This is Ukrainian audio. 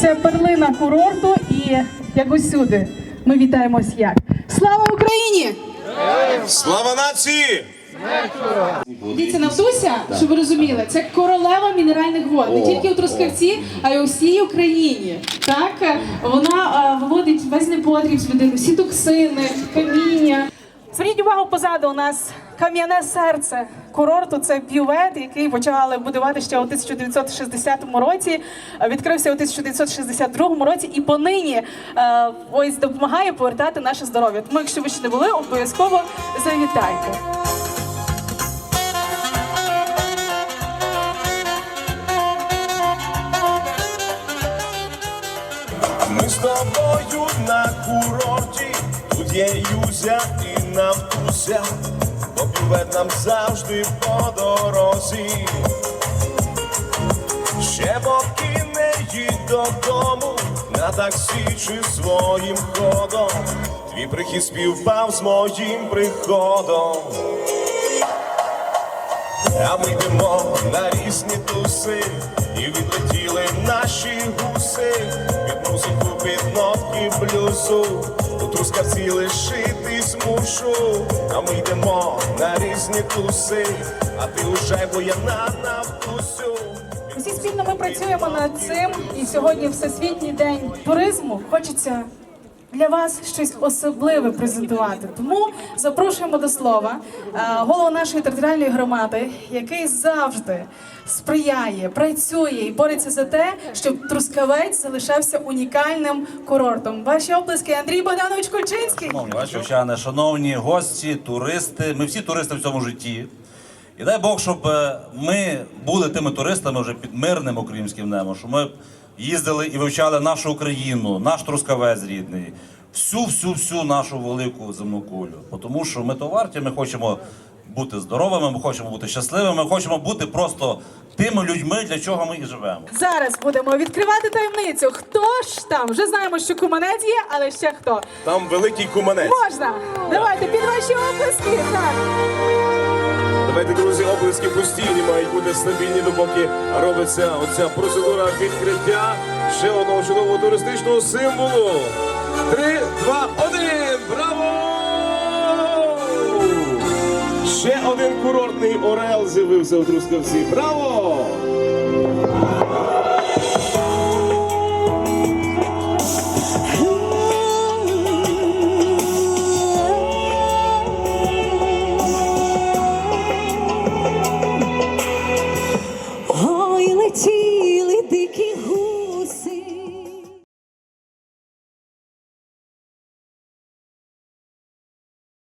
Це перлина курорту і як усюди. Ми вітаємось як. Слава Україні! Слава нації! Дивіться, Навдуся, щоб ви розуміли, це королева мінеральних вод. Не тільки у Трускавці, а й у всій Україні. Так вона е, виводить весь непотріб з людини, всі токсини, каміння. Зверніть увагу позаду у нас кам'яне серце курорту. Це бювет, який почали будувати ще у 1960 році. Відкрився у 1962 році і понині е, ось допомагає повертати наше здоров'я. Тому, якщо ви ще не були, обов'язково завітайте. Ми з тобою на курорті, тут є Юзя і Навтуся, бо бювет нам завжди по дорозі. Ще поки не їдь додому, на таксі чи своїм ходом. Твій прихід співпав з моїм приходом. А ми йдемо на різні туси, і відлетіли наші гуси, від музику під нотки блюзу, у трускавці лишитись мушу, а ми йдемо на різні туси, а ти уже воєнна навтусю. Усі спільно ми працюємо над цим, і сьогодні Всесвітній день туризму. Хочеться для вас щось особливе презентувати. Тому запрошуємо до слова е, голову нашої територіальної громади, який завжди сприяє, працює і бореться за те, щоб Трускавець залишався унікальним курортом. Ваші оплески Андрій Богданович Кульчинський. Шановні бачівчани, шановні гості, туристи. Ми всі туристи в цьому житті. І дай Бог, щоб е, ми були тими туристами вже під мирним українським небом, щоб ми їздили і вивчали нашу Україну, наш трускавець рідний, всю, всю, всю нашу велику земну кулю. Тому що ми то варті, ми хочемо бути здоровими, ми хочемо бути щасливими, ми хочемо бути просто тими людьми, для чого ми і живемо. Зараз будемо відкривати таємницю. Хто ж там? Вже знаємо, що куманець є, але ще хто? Там великий куманець. Можна! Давайте під ваші оплески. Так. Давайте, друзі, облиски постійні мають бути стабільні, допоки робиться оця процедура відкриття ще одного чудового туристичного символу. Три, два, один! Браво! Ще один курортний орел з'явився у Трускавці. Браво!